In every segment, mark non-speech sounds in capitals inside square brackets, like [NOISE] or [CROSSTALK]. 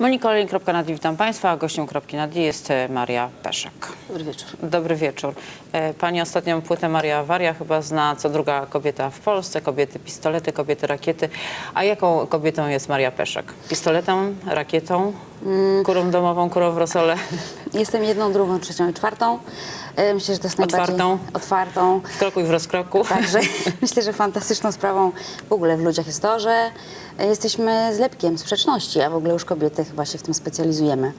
Monika Olejnik.nadi, witam Państwa, a gościem Kropki Nadi jest e, Maria Peszek. Dobry wieczór. Dobry wieczór. E, Pani ostatnią płytę Maria Awaria chyba zna co druga kobieta w Polsce, kobiety pistolety, kobiety rakiety. A jaką kobietą jest Maria Peszek? Pistoletem, rakietą, kurą domową, kurą w rosole? Jestem jedną, drugą, trzecią i czwartą. E, Myślę, że to jest najbardziej Otwartą? otwartą. W kroku i w rozkroku? Także [LAUGHS] myślę, że fantastyczną sprawą w ogóle w ludziach jest to, że jesteśmy zlepkiem sprzeczności, a w ogóle już kobiety chyba się w tym specjalizujemy.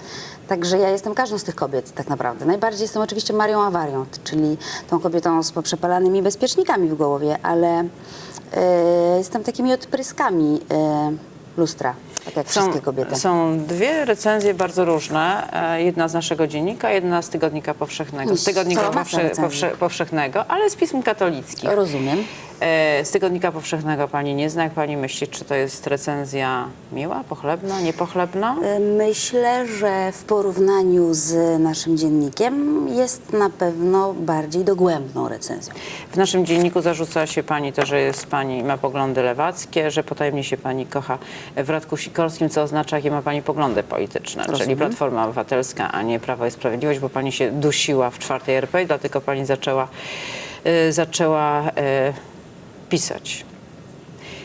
Także ja jestem każdą z tych kobiet tak naprawdę. Najbardziej jestem oczywiście Marią Awarią, czyli tą kobietą z poprzepalanymi bezpiecznikami w głowie, ale e, jestem takimi odpryskami e, lustra, tak jak wszystkie kobiety. Są dwie recenzje bardzo różne. E, Jedna z naszego dziennika, jedna z Tygodnika Powszechnego. Z Tygodnika powsze, powsze, Powszechnego, ale z pism katolickich. Rozumiem. E, Z Tygodnika Powszechnego pani nie zna. Jak pani myśli, czy to jest recenzja miła, pochlebna, niepochlebna? E, Myślę, że w porównaniu z naszym dziennikiem jest na pewno bardziej dogłębną recenzją. W naszym dzienniku zarzuca się pani to, że jest pani, ma poglądy lewackie, że potajemnie się pani kocha w Radku Sikorskim, co oznacza, jakie ma pani poglądy polityczne, czyli Rozumiem. Platforma Obywatelska, a nie Prawo i Sprawiedliwość, bo pani się dusiła w czwartej RP dlatego pani zaczęła, y, zaczęła y, pisać.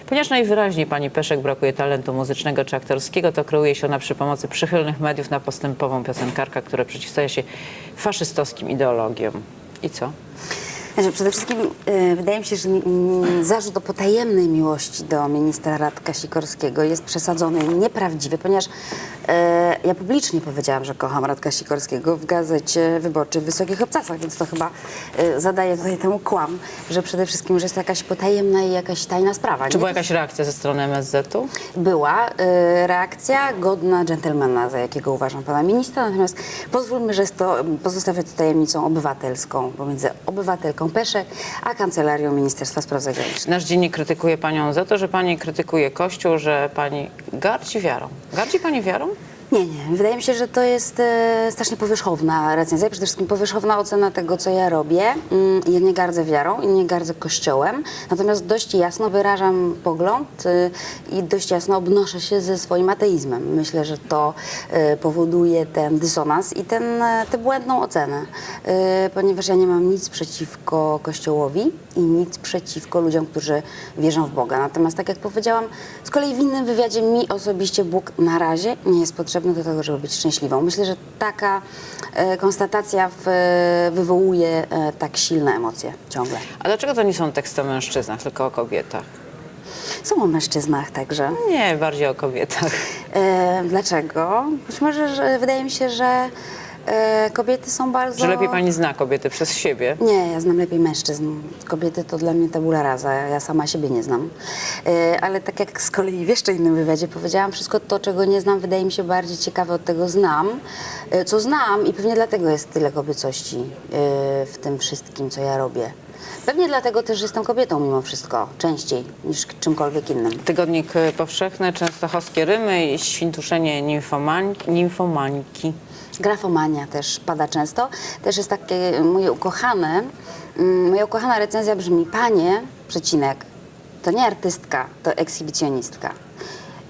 Ponieważ najwyraźniej pani Peszek brakuje talentu muzycznego czy aktorskiego, to kreuje się ona przy pomocy przychylnych mediów na postępową piosenkarkę, która przeciwstawia się faszystowskim ideologiom. I co? Znaczy, przede wszystkim e, wydaje mi się, że zarzut o potajemnej miłości do ministra Radka Sikorskiego jest przesadzony nieprawdziwy, ponieważ ja publicznie powiedziałam, że kocham Radka Sikorskiego w gazecie wyborczej w Wysokich Obcasach, więc to chyba e, zadaje tutaj temu kłam, że przede wszystkim, że jest to jakaś potajemna i jakaś tajna sprawa. Czy nie? była jakaś reakcja ze strony MSZ-u? była e, reakcja godna dżentelmena, za jakiego uważam pana ministra, natomiast pozwólmy, że jest to, pozostawię to tajemnicą obywatelską pomiędzy obywatelką Peszek, a Kancelarią Ministerstwa Spraw Zagranicznych. Nasz dziennik krytykuje panią za to, że pani krytykuje Kościół, że pani gardzi wiarą. Gardzi pani wiarą? Nie, nie. Wydaje mi się, że to jest e, strasznie powierzchowna recenzja, przede wszystkim powierzchowna ocena tego, co ja robię. Mm, ja nie gardzę wiarą i nie gardzę kościołem, natomiast dość jasno wyrażam pogląd e, i dość jasno obnoszę się ze swoim ateizmem. Myślę, że to e, powoduje ten dysonans i ten, e, tę błędną ocenę, e, ponieważ ja nie mam nic przeciwko kościołowi i nic przeciwko ludziom, którzy wierzą w Boga. Natomiast tak jak powiedziałam, z kolei w innym wywiadzie mi osobiście Bóg na razie nie jest potrzebny do tego, żeby być szczęśliwą. Myślę, że taka e, konstatacja w, wywołuje e, tak silne emocje ciągle. A dlaczego to nie są teksty o mężczyznach, tylko o kobietach? Są o mężczyznach także. Nie, bardziej o kobietach. E, dlaczego? Być może, że wydaje mi się, że e, kobiety są bardzo... Że lepiej pani zna kobiety przez siebie. Nie, ja znam lepiej mężczyzn. Kobiety to dla mnie tabula rasa, ja sama siebie nie znam. E, ale tak jak z kolei w jeszcze innym wywiadzie powiedziałam, wszystko to, czego nie znam, wydaje mi się bardziej ciekawe od tego znam, e, co znam i pewnie dlatego jest tyle kobiecości e, w tym wszystkim, co ja robię. Pewnie dlatego też jestem kobietą mimo wszystko, częściej niż czymkolwiek innym. Tygodnik e, powszechny, częstochowskie rymy i świntuszenie nimfomańki. nimfomańki. Grafomania też pada często. Też jest takie moje ukochane, mm, moja ukochana recenzja brzmi Panie, przecinek, to nie artystka, to ekshibicjonistka.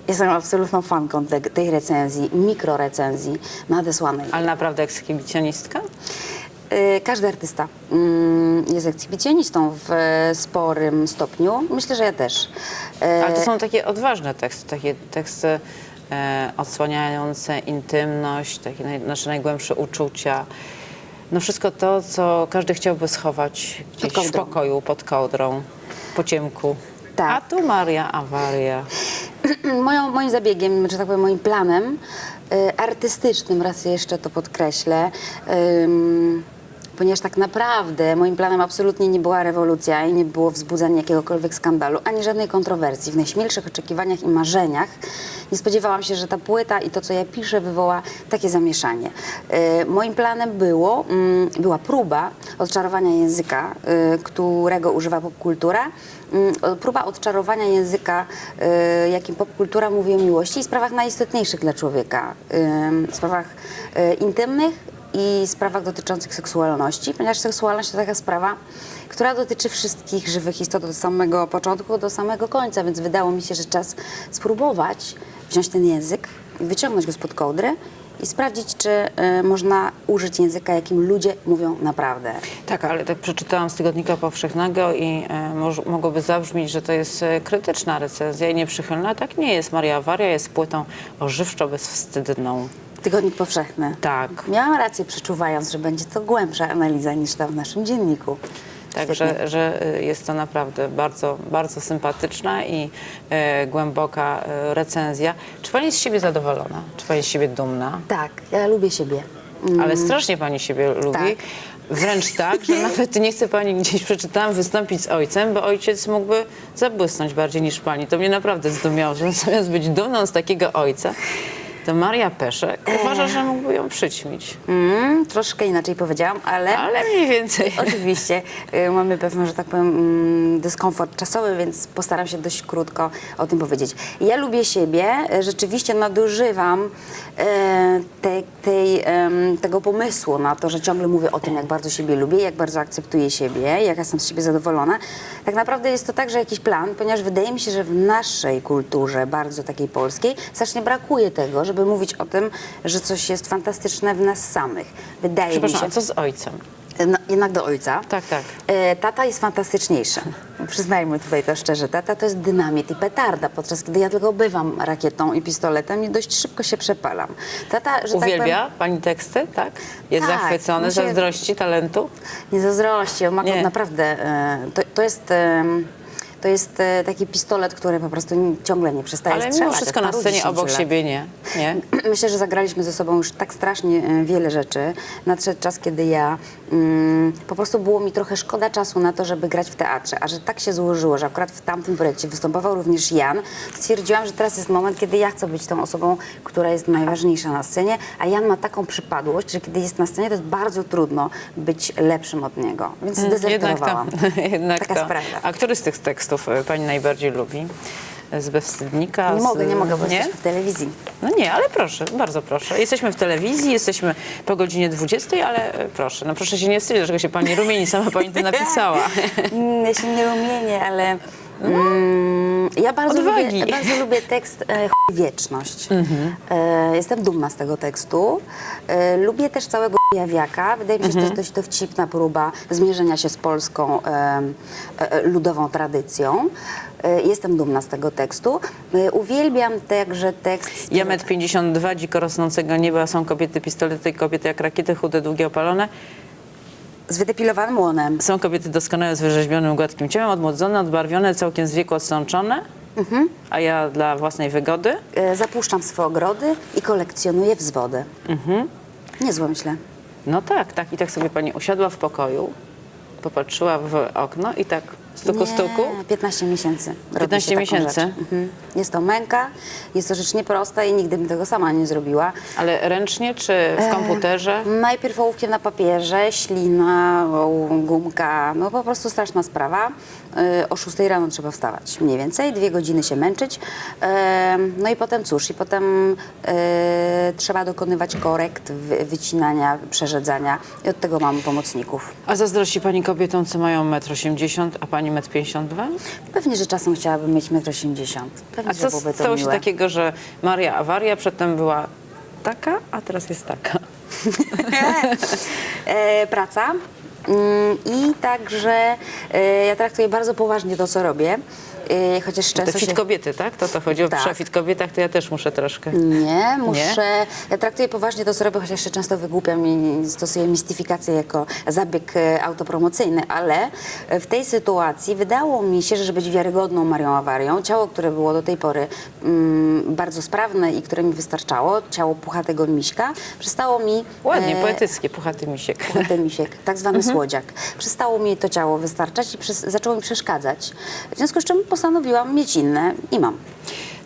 Jestem absolutną fanką te, tej recenzji, mikrorecenzji nadesłanej. Ale naprawdę ekshibicjonistka? Y, Każdy artysta mm, jest ekshibicjonistą w sporym stopniu. Myślę, że ja też. E, Ale to są takie odważne teksty, takie teksty e, odsłaniające intymność, takie nasze najgłębsze uczucia. No wszystko to, co każdy chciałby schować gdzieś w pokoju, pod kołdrą, po ciemku. Tak. A tu Maria Awaria. [CLEARS THROAT] Moją, moim zabiegiem, czy tak powiem, moim planem y, artystycznym, raz jeszcze to podkreślę, ponieważ tak naprawdę moim planem absolutnie nie była rewolucja i nie było wzbudzanie jakiegokolwiek skandalu, ani żadnej kontrowersji. W najśmielszych oczekiwaniach i marzeniach nie spodziewałam się, że ta płyta i to, co ja piszę, wywoła takie zamieszanie. Y, moim planem było, mm, była próba odczarowania języka, y, którego używa popkultura, Mm, próba odczarowania języka, y, jakim popkultura mówi o miłości i sprawach najistotniejszych dla człowieka. Sprawach intymnych i sprawach dotyczących seksualności, ponieważ seksualność to taka sprawa, która dotyczy wszystkich żywych istot od samego początku do samego końca, więc wydało mi się, że czas spróbować wziąć ten język wyciągnąć go spod kołdry i sprawdzić, czy e, można użyć języka, jakim ludzie mówią naprawdę. Tak, ale tak przeczytałam z Tygodnika Powszechnego i moż, mogłoby zabrzmieć, że to jest e, krytyczna recenzja i nieprzychylna. Tak nie jest. Maria Awaria jest płytą ożywczo bezwstydną. Tygodnik powszechny. Tak. Miałam rację, przeczuwając, że będzie to głębsza analiza niż ta w naszym dzienniku. Także że e, jest to naprawdę bardzo, bardzo sympatyczna i e, głęboka e, recenzja. Czy pani jest z siebie zadowolona? Czy pani jest z siebie dumna? Tak, ja lubię siebie. Ale strasznie pani siebie lubi. Tak. Wręcz tak, że [LAUGHS] nawet nie chce pani, gdzieś przeczytałam, wystąpić z ojcem, bo ojciec mógłby zabłysnąć bardziej niż pani. To mnie naprawdę zdumiało, że [LAUGHS] zamiast być dumną z takiego ojca, to Maria Peszek uważa, że mógłby ją przyćmić. Mm, troszkę inaczej powiedziałam, ale... Ale mniej więcej. [LAUGHS] Oczywiście y, mamy pewien, że tak powiem, mm, dyskomfort czasowy, więc postaram się dość krótko o tym powiedzieć. Ja lubię siebie, y, rzeczywiście nadużywam e, te, tej, tego pomysłu na to, że ciągle mówię o tym, jak bardzo siebie lubię, jak bardzo akceptuję siebie, jak jestem z siebie zadowolona. Tak naprawdę jest to także jakiś plan, ponieważ wydaje mi się, że w naszej kulturze, bardzo takiej polskiej, strasznie brakuje tego, żeby mówić o tym, że coś jest fantastyczne w nas samych. Wydaje mi się... a co z ojcem? No, jednak do ojca. Tak, tak. E, Tata jest fantastyczniejszy. [LAUGHS] Przyznajmy tutaj to szczerze. Tata to jest dynamit i petarda, podczas kiedy ja tylko bywam rakietą i pistoletem i dość szybko się przepalam. Tata, że Uwielbia tak pani teksty, tak? Jest Tak, zachwycony, myślę- zazdrości, talentu? powiem, nie zazdrości. On ma Nie. naprawdę... e, To, to jest... em, To jest e, taki pistolet, który po prostu n- ciągle nie przestaje Ale strzelać. mimo od wszystko na paru scenie dziesięciu obok lat. siebie nie. nie? [CLEARS THROAT] Myślę, że zagraliśmy ze sobą już tak strasznie e, wiele rzeczy. Nadszedł czas, kiedy ja mm, po prostu było mi trochę szkoda czasu na to, żeby grać w teatrze. A że tak się złożyło, że akurat w tamtym projekcie występował również Jan, stwierdziłam, że teraz jest moment, kiedy ja chcę być tą osobą, która jest najważniejsza na scenie, a Jan ma taką przypadłość, że kiedy jest na scenie, to jest bardzo trudno być lepszym od niego. Więc Jednak to. zdezerterowałam. [LAUGHS] Jednak Taka to. sprawa. A który z tych tekstów e, pani najbardziej lubi? Z Bezwstydnika? Nie z... mogę, nie mogę, bo nie? w telewizji. No nie, ale proszę, bardzo proszę. Jesteśmy w telewizji, jesteśmy po godzinie 20, ale e, proszę, no proszę się nie wstydzić, dlaczego się pani rumieni, sama pani to [LAUGHS] napisała. Ja się nie rumienię, ale mm, ja bardzo Odwagi. lubię, bardzo lubię tekst e, wieczność. E, jestem dumna z tego tekstu. E, lubię też całego Jawiaka. Wydaje mi się, że to jest dość dowcipna próba zmierzenia się z polską e, e, ludową tradycją. E, jestem dumna z tego tekstu. E, uwielbiam także tekst... Ja metr 52, dziko rosnącego nieba, są kobiety pistolety, kobiety jak rakiety, chude, długie, opalone. Z wydepilowanym łonem. Są kobiety doskonałe z wyrzeźbionym, gładkim ciałem, odmłodzone, odbarwione, całkiem z wieku odsączone. A ja dla własnej wygody E, zapuszczam swoje ogrody i kolekcjonuję wzwody. Niezłe myślę. No tak, tak. I tak sobie pani usiadła w pokoju, popatrzyła w okno i tak stuku, Nie, stuku. 15 miesięcy. robi 15 się taką miesięcy? Mhm. Jest to męka, jest to rzecz nieprosta i nigdy bym tego sama nie zrobiła. Ale ręcznie czy w komputerze? Najpierw ołówkiem na papierze, ślina, gumka, no po prostu straszna sprawa. Yy, O 6 rano trzeba wstawać, mniej więcej, dwie godziny się męczyć. Yy, No i potem cóż, i potem yy, trzeba dokonywać korekt, wy- wycinania, przerzedzania i od tego mamy pomocników. A zazdrości pani kobietom, co mają 1,80 m, a pani 1,52 m? Pewnie, że czasem chciałabym mieć 1,80 m. Pewnie, A że co byłoby to stało się miłe. takiego, że Maria Awaria przedtem była taka, a teraz jest taka? [LAUGHS] e, praca. Mm, I także e, ja traktuję bardzo poważnie to, co robię. E, chociaż Te często fit się... kobiety, tak? To to chodzi o Tak. fit kobietach, to ja też muszę troszkę. Nie, muszę. Ja traktuję poważnie to, co robię, chociaż się często wygłupiam i stosuję mistyfikację jako zabieg e, autopromocyjny, ale e, w tej sytuacji wydało mi się, że żeby być wiarygodną Marią Awarią, ciało, które było do tej pory mm, bardzo sprawne i które mi wystarczało, ciało puchatego miśka, przestało mi... Ładnie, e, poetyckie, puchaty misiek. Puchaty misiek, tak zwany słodziak. Przestało mi to ciało wystarczać i przez, zaczęło mi przeszkadzać. W związku z czym postanowiłam mieć inne i mam.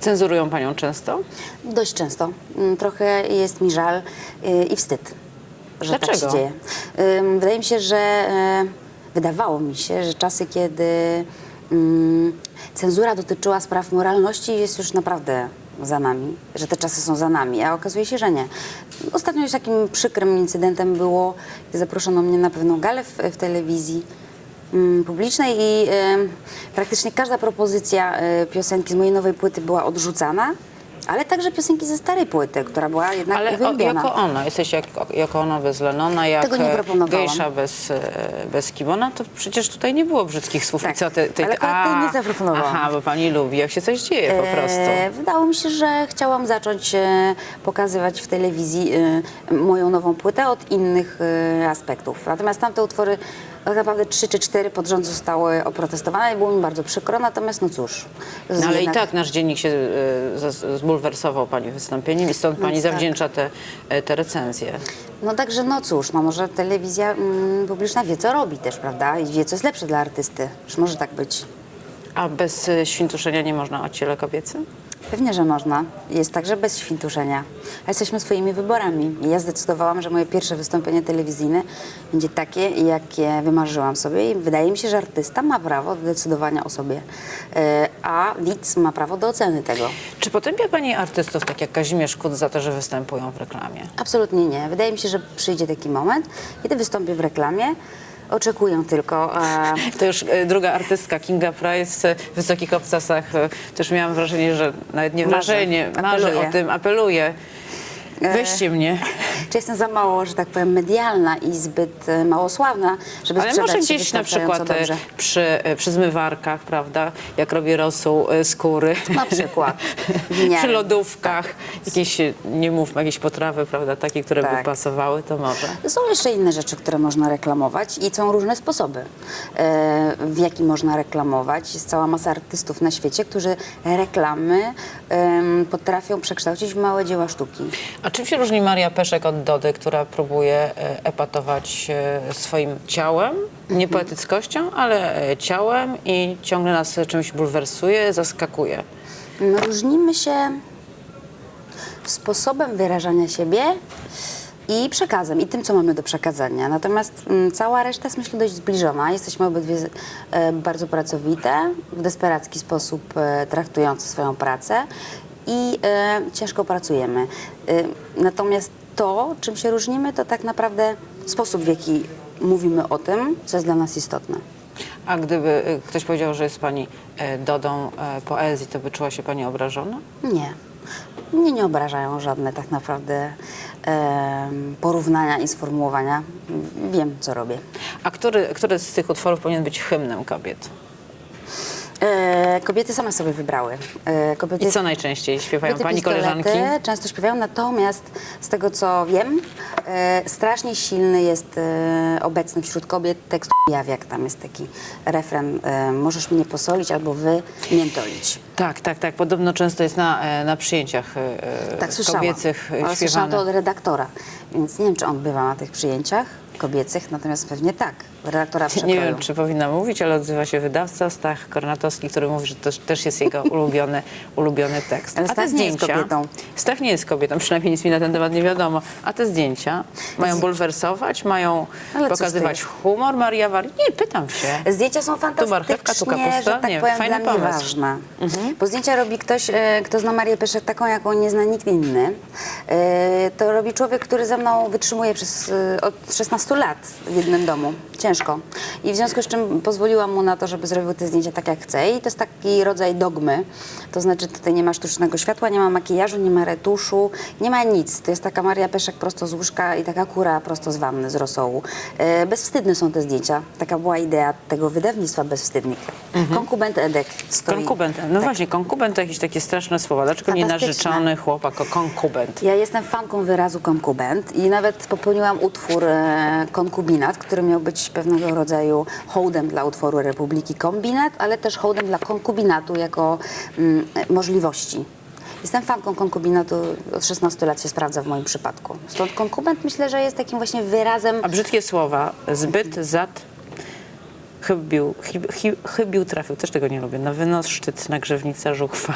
Cenzurują panią często? Dość często. Mm, Trochę jest mi żal y, i wstyd, że tak Dlaczego? się dzieje. Wydaje mi się, że y, wydawało mi się, że czasy, kiedy ym, cenzura dotyczyła spraw moralności jest już naprawdę za nami, że te czasy są za nami, a okazuje się, że nie. Ostatnio już takim przykrym incydentem było, gdy zaproszono mnie na pewną galę w, w telewizji mm, publicznej i praktycznie każda propozycja y, piosenki z mojej nowej płyty była odrzucana, Ale także piosenki ze starej płyty, która była jednak Ale o, uwielbiana. jako ona, jesteś jako, jako ona bez Lenona, jak e, gejsza bez, e, bez kimona, to przecież tutaj nie było brzydkich słów. Tak, I co ty, ty, ale akurat a, nie zaproponowałam. Aha, bo pani lubi, jak się coś dzieje po prostu. E, Wydało mi się, że chciałam zacząć e, pokazywać w telewizji e, moją nową płytę od innych e, aspektów. Natomiast tamte utwory tak naprawdę trzy czy cztery pod rząd zostały oprotestowane i było mi bardzo przykro, natomiast no cóż. No, ale jednak- i tak nasz dziennik się z- zbulwersował pani wystąpieniem i stąd pani Więc tak. zawdzięcza te, e, te recenzje. No także no cóż, no może telewizja mm, publiczna wie co robi też, prawda? I wie co jest lepsze dla artysty. Już może tak być. A bez e, świntuszenia nie można o ciele kobiecym? Pewnie, że można. Jest także bez świntuszenia. A jesteśmy swoimi wyborami. I Ja zdecydowałam, że moje pierwsze wystąpienie telewizyjne będzie takie, jakie wymarzyłam sobie. I wydaje mi się, że artysta ma prawo do decydowania o sobie, E, a widz ma prawo do oceny tego. Czy potępia pani artystów, tak jak Kazimierz Kut, za to, że występują w reklamie? Absolutnie nie. Wydaje mi się, że przyjdzie taki moment, kiedy wystąpię w reklamie. Oczekuję tylko. E, To już e, druga artystka, Kinga Price, w Wysokich Obcasach, e, też miałam wrażenie, że nawet nie wrażenie, marzy apeluje. o tym, apeluje. Weźcie mnie. czy jestem za mało, że tak powiem, medialna i zbyt e, małosławna, żeby Ale sprzedać może gdzieś na przykład e, dobrze. przy, e, przy zmywarkach, prawda, jak robię rosół e, skóry. Na przykład. Przy lodówkach, jakieś, e, nie mówmy, jakieś potrawy, prawda, takie, które by Tak. pasowały, to może. Są jeszcze inne rzeczy, które można reklamować i są różne sposoby, e, w jaki można reklamować. Jest cała masa artystów na świecie, którzy reklamy potrafią przekształcić w małe dzieła sztuki. A czym się różni Maria Peszek od Dody, która próbuje e, epatować e, swoim ciałem, nie poetyckością, ale e, ciałem i ciągle nas czymś bulwersuje, zaskakuje? No, Różnimy się sposobem wyrażania siebie i przekazem, i tym, co mamy do przekazania. Natomiast mm, cała reszta jest, myślę, dość zbliżona. Jesteśmy obydwie e, bardzo pracowite, w desperacki sposób e, traktujące swoją pracę i e, ciężko pracujemy. E, natomiast to, czym się różnimy, to tak naprawdę sposób, w jaki mówimy o tym, co jest dla nas istotne. A gdyby e, ktoś powiedział, że jest pani e, Dodą e, poezji, to by czuła się pani obrażona? Nie. Mnie nie obrażają żadne tak naprawdę em, porównania i sformułowania. Wiem, co robię. A który, który z tych utworów powinien być hymnem kobiet? E, kobiety same sobie wybrały. E, kobiety, I co najczęściej śpiewają kobiety pani koleżanki? często śpiewają, natomiast z tego, co wiem, e, strasznie silny jest e, obecny wśród kobiet tekst jak tam jest taki refren e, możesz mnie posolić albo wy miętolić. Tak, tak, tak. Podobno często jest na, e, na przyjęciach e, Tak, słyszałam. kobiecych e, Ale słyszałam to śpiewane. od redaktora, więc nie wiem, czy on bywa na tych przyjęciach kobiecych, natomiast pewnie tak. Redaktora przekroju. [LAUGHS] Nie wiem, czy powinna mówić, ale odzywa się wydawca Stach Kornatowski, który mówi, że to też jest jego [LAUGHS] ulubiony, ulubiony tekst. Ale A te Stach nie jest zdjęcia- kobietą. Stach nie jest kobietą, przynajmniej nic mi na ten temat nie wiadomo. A te zdjęcia mają bulwersować, mają Ale pokazywać humor Maria Wari. Nie, pytam się. Zdjęcia są marchewka, tu fantastycznie, kapusta? że tak Nie, powiem, fajny dla mnie pomysł. ważne. Bo zdjęcia robi ktoś, e, kto zna Marię Peszek taką, jaką nie zna nikt inny. E, to robi człowiek, który ze mną wytrzymuje przez e, od 16 lat w jednym domu. Ciężko. I w związku z czym pozwoliłam mu na to, żeby zrobił te zdjęcia tak, jak chce. I to jest taki rodzaj dogmy. To znaczy tutaj nie ma sztucznego światła, nie ma makijażu, nie ma retuszu, nie ma nic. To jest taka Maria Peszek prosto z łóżka i taka kura prosto z wanny, z rosołu. E, bezwstydne są te zdjęcia. Taka była idea tego wydawnictwa Bezwstydnik. Konkubent Edek stoi. Konkubent. No właśnie, konkubent to jakieś takie straszne słowa. Dlaczego nie narzeczony chłopak, o konkubent? Ja jestem fanką wyrazu konkubent i nawet popełniłam utwór e, konkubinat, który miał być pewnego rodzaju hołdem dla utworu Republiki Kombinat, ale też hołdem dla konkubinatu jako mm, możliwości. Jestem fanką konkubinatu, od 16 lat się sprawdza w moim przypadku. Stąd konkubent myślę, że jest takim właśnie wyrazem A brzydkie słowa, zbyt, zad, chybił, chyb, chyb, chybił trafił, też tego nie lubię. Na wynos, szczyt, nagrzewnica, żuchwa.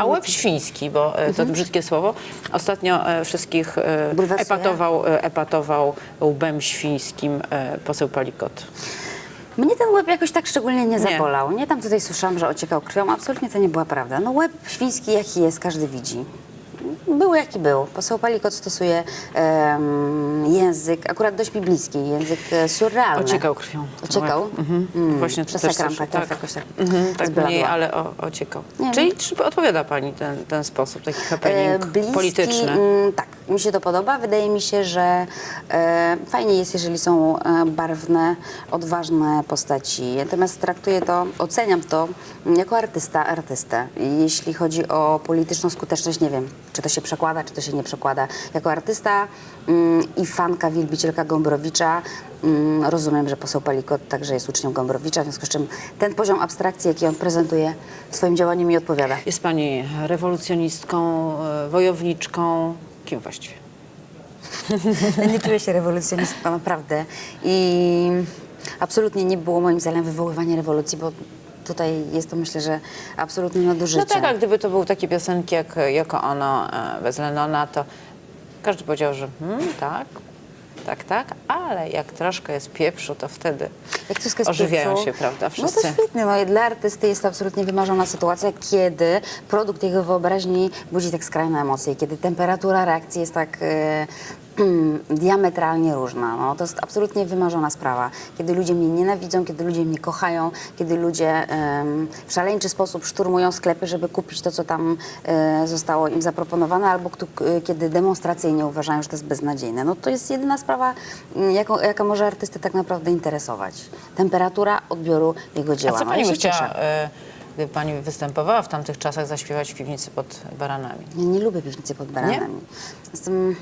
A łeb świński, bo e, to brzydkie słowo, ostatnio e, wszystkich e, Bulwersuje? epatował, epatował łbem świńskim poseł Palikot. Mnie ten łeb jakoś tak szczególnie nie zabolał. Nie, tam tutaj słyszałam, że ociekał krwią. Absolutnie to nie była prawda. No łeb świński jaki jest, każdy widzi. Był jaki był. Poseł Palikot stosuje em, język, akurat dość mi bliski, język e, surrealny. Ociekał krwią. Ociekał? Mhm. Mm, Właśnie to też przesekram, słyszę. tak, tak, jakoś tak Mhm, tak zbladła. mniej, ale o, ociekał. Nie. Czyli czy odpowiada Pani ten, ten sposób, taki E, happening polityczny? mm, tak, mi się to podoba. Wydaje mi się, że e, fajnie jest, jeżeli są e, barwne, odważne postaci. Natomiast traktuję to, oceniam to mm, jako artysta, artystę. Jeśli chodzi o polityczną skuteczność, nie wiem, czy to się przekłada, czy to się nie przekłada. Jako artysta mm, i fanka, wielbicielka Gombrowicza, mm, rozumiem, że poseł Palikot także jest uczniem Gombrowicza, w związku z czym ten poziom abstrakcji, jaki on prezentuje swoim działaniu mi odpowiada. Jest Pani rewolucjonistką, e, wojowniczką, kim właściwie? [LAUGHS] Nie czuję się rewolucjonistką, naprawdę. I absolutnie nie było moim celem wywoływanie rewolucji, bo tutaj jest to myślę, że absolutnie nadużycie. No tak, a gdyby to były takie piosenki jak Jako Ono e, bez Lenona, to każdy powiedział, że hmm, tak, tak, tak, ale jak troszkę jest pieprzu, to wtedy ożywiają pieprzu, się, prawda, No wszyscy. to świetnie, no dla artysty jest to absolutnie wymarzona sytuacja, kiedy produkt jego wyobraźni budzi tak skrajne emocje, kiedy temperatura reakcji jest tak e, [CLEARS THROAT] diametralnie różna. No, to jest absolutnie wymarzona sprawa. Kiedy ludzie mnie nienawidzą, kiedy ludzie mnie kochają, kiedy ludzie w szaleńczy sposób szturmują sklepy, żeby kupić to, co tam e, zostało im zaproponowane, albo kiedy demonstracyjnie uważają, że to jest beznadziejne. No to jest jedyna sprawa, jaką, jaka może artystę tak naprawdę interesować. Temperatura odbioru jego A dzieła. co No, Pani cieszę. chciała, gdyby Pani występowała w tamtych czasach, zaśpiewać w piwnicy pod baranami? Ja nie lubię piwnicy pod baranami. Jestem, e,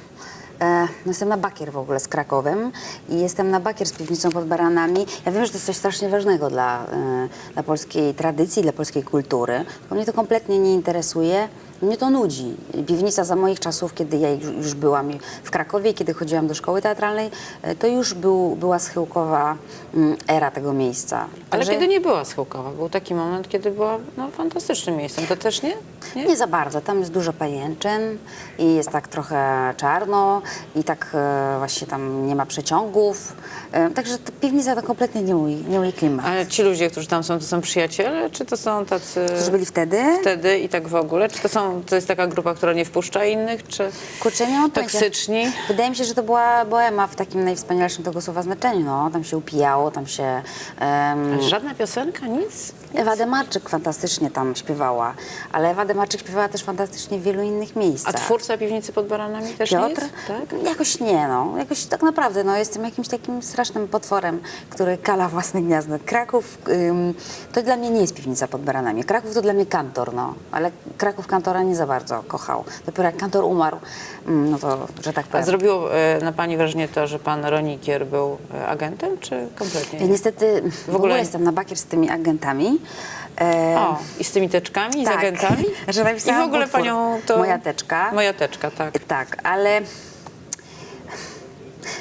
no jestem na bakier w ogóle z Krakowem i jestem na bakier z piwnicą pod baranami. Ja wiem, że to jest coś strasznie ważnego dla, e, dla polskiej tradycji, dla polskiej kultury. Tylko mnie to kompletnie nie interesuje. Mnie to nudzi. Piwnica za moich czasów, kiedy ja już, byłam w Krakowie, kiedy chodziłam do szkoły teatralnej, e, to już był, była schyłkowa mm, era tego miejsca. Ale Także- kiedy nie była schyłkowa, był taki moment, kiedy była no, fantastycznym miejscem, to też nie? nie? Nie za bardzo. Tam jest dużo pajęczyn i jest tak trochę czarno i tak e, właśnie tam nie ma przeciągów. E, także ta piwnica to kompletnie nie mój, nie mój klimat. Ale ci ludzie, którzy tam są, to są przyjaciele, czy to są tacy Którzy byli wtedy? wtedy i tak w ogóle? Czy to, są, to jest taka grupa, która nie wpuszcza innych, czy Kurczę, nie mam pojęcia. toksyczni? Wydaje mi się, że to była boema w takim najwspanialszym tego słowa znaczeniu. No. Tam się upijało, tam się... Ale Żadna piosenka, nic? Ewa Demarczyk fantastycznie tam śpiewała, ale Ewa Demarczyk śpiewała też fantastycznie w wielu innych A miejscach. twórca piwnicy pod baranami też Piotr? jest? Tak? Jakoś nie, no. Jakoś tak naprawdę, no. Jestem jakimś takim strasznym potworem, który kala własne gniazdo. Kraków, ym, to dla mnie nie jest piwnica pod baranami. Kraków to dla mnie kantor, no. Ale Kraków kantora nie za bardzo kochał. Dopiero jak kantor umarł, ym, no to, że tak A powiem. zrobiło e, na pani wrażenie to, że pan Ronikier był e, agentem, czy kompletnie nie? niestety w ogóle, ogóle- jestem na bakier z tymi agentami. E, O, i z tymi teczkami, tak. z agentami? [LAUGHS] Że I w ogóle utwór. panią to... Moja teczka. Moja teczka, tak. Tak, ale.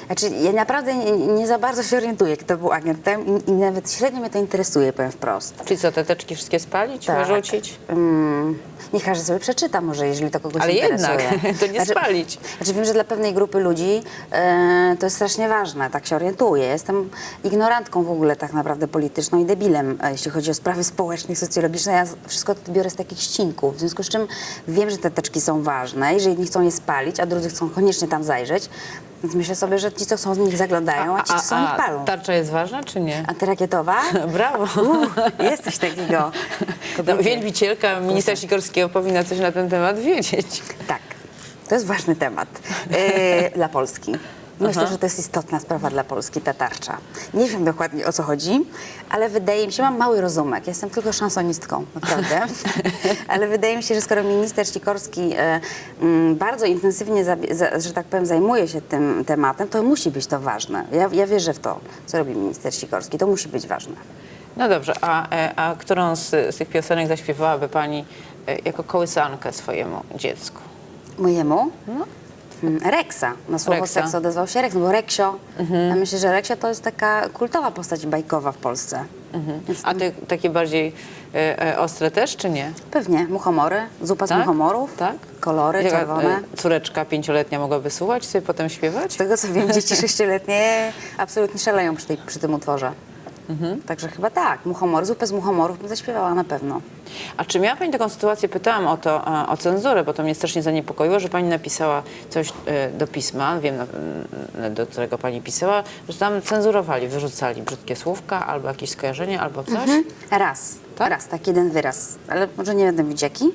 Znaczy, ja naprawdę nie, nie za bardzo się orientuję, kto był agentem i, i nawet średnio mnie to interesuje, powiem wprost. Czyli co, te teczki wszystkie spalić, Tak. wyrzucić? Mm, niech każdy sobie przeczyta może, jeżeli to kogoś Ale interesuje. jednak, [LAUGHS] to nie spalić. Znaczy wiem, że dla pewnej grupy ludzi e, to jest strasznie ważne, tak się orientuję. Jestem ignorantką w ogóle tak naprawdę polityczną i debilem, e, jeśli chodzi o sprawy społeczne i socjologiczne. Ja wszystko to biorę z takich ścinków, w związku z czym wiem, że te teczki są ważne i że jedni chcą je spalić, a drudzy chcą koniecznie tam zajrzeć. Więc myślę sobie, że ci, co są z nich zaglądają, a ci, co są z nich palą. tarcza jest ważna, czy nie? Antyrakietowa? [LAUGHS] Brawo. Uuu, jest coś takiego. [LAUGHS] No, wielbicielka ministra Sikorskiego powinna coś na ten temat wiedzieć. Tak, to jest ważny temat e, dla Polski. Myślę, Aha. że to jest istotna sprawa dla Polski, ta tarcza. Nie wiem dokładnie o co chodzi, ale wydaje mi się, mam mały rozumek, jestem tylko szansonistką, naprawdę, [LAUGHS] ale wydaje mi się, że skoro minister Sikorski e, mm, bardzo intensywnie, zabie- za, że tak powiem, zajmuje się tym tematem, to musi być to ważne. Ja, ja wierzę w to, co robi minister Sikorski, to musi być ważne. No dobrze, a, e, a którą z, z tych piosenek zaśpiewałaby pani e, jako kołysankę swojemu dziecku? Mojemu? Mm, Reksa. Na słowo Reksa. seks odezwał się Reks, no bo Reksio, ja myślę, że Reksio to jest taka kultowa postać bajkowa w Polsce. Więc A te takie bardziej e, e, ostre też, czy nie? pewnie muchomory, zupa z Tak? muchomorów, Tak? kolory Jaka, czerwone. e, Córeczka pięcioletnia mogłaby słuchać, sobie potem śpiewać? Z tego co wiem, dzieci [LAUGHS] sześcioletnie absolutnie szaleją przy, tej, przy tym utworze. Także chyba tak, muchomor, zupę z muchomorów bym zaśpiewała na pewno. A czy miała Pani taką sytuację, pytałam o to, e, o cenzurę, bo to mnie strasznie zaniepokoiło, że Pani napisała coś e, do pisma, wiem, do którego Pani pisała, że tam cenzurowali, wyrzucali brzydkie słówka, albo jakieś skojarzenie, albo coś. Mhm. Raz, Tak? raz, tak jeden wyraz, ale może nie będę mówić jaki.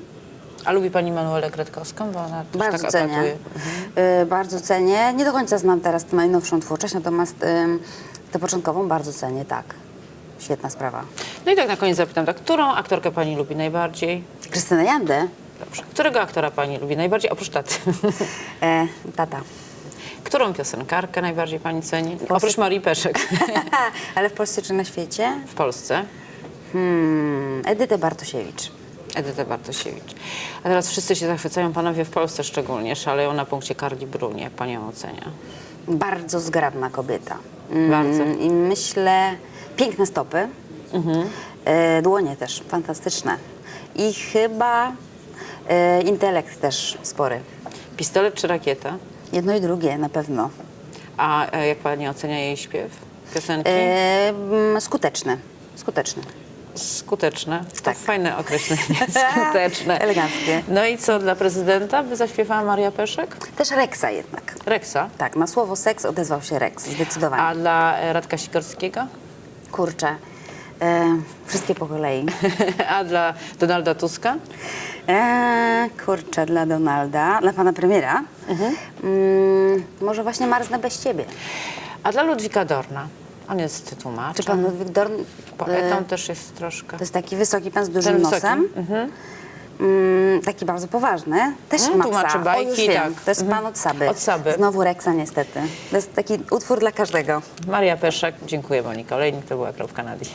A lubi Pani Manuelę Gretkowską, bo ona też Bardzo tak cenię. atakuje. Y, bardzo cenię. Nie do końca znam teraz tę najnowszą twórczość, natomiast ym, tę początkową bardzo cenię, tak. Świetna sprawa. No i tak na koniec zapytam, tak, którą aktorkę Pani lubi najbardziej? Krystynę Jandę, Dobrze. Którego aktora Pani lubi najbardziej, oprócz taty? [LAUGHS] e, tata. Którą piosenkarkę najbardziej Pani ceni? Oprócz Marii Peszek [LAUGHS] Ale w Polsce czy na świecie? w Polsce. Hmm, Edytę Bartosiewicz. Edytę Bartosiewicz. A teraz wszyscy się zachwycają, panowie w Polsce szczególnie, szaleją na punkcie Cardi Bruni. Jak pani ją ocenia? Bardzo zgrabna kobieta. Mm, Bardzo. I myślę, piękne stopy, e, dłonie też fantastyczne. I chyba e, intelekt też spory. Pistolet czy rakieta? Jedno i drugie na pewno. A e, jak pani ocenia jej śpiew? Piosenki? E, skuteczny. Skuteczny. Skuteczne. To tak. fajne określenie. [LAUGHS] Skuteczne. Eleganckie. No i co dla prezydenta by zaśpiewała Maria Peszek? Też Reksa jednak. Reksa. Tak, na słowo seks odezwał się Reks, zdecydowanie. A dla Radka Sikorskiego? Kurczę, e, wszystkie po kolei. [LAUGHS] A dla Donalda Tuska? E, kurczę, dla Donalda, dla pana premiera. Mm, może właśnie Marznę bez ciebie. A dla Ludwika Dorna? On jest tłumaczem. Czy pan Ludwik Dorn... Poetą e, też jest troszkę. To jest taki wysoki pan z dużym Ten nosem. Mm, taki bardzo poważny. Też Mm, ma psa. bajki, o, już wiem. tak. To jest Mhm. pan od Saby. Od Saby. Znowu Reksa niestety. To jest taki utwór dla każdego. Maria Peszek. Dziękuję Monika Olejnik. To była Kropka Nadii.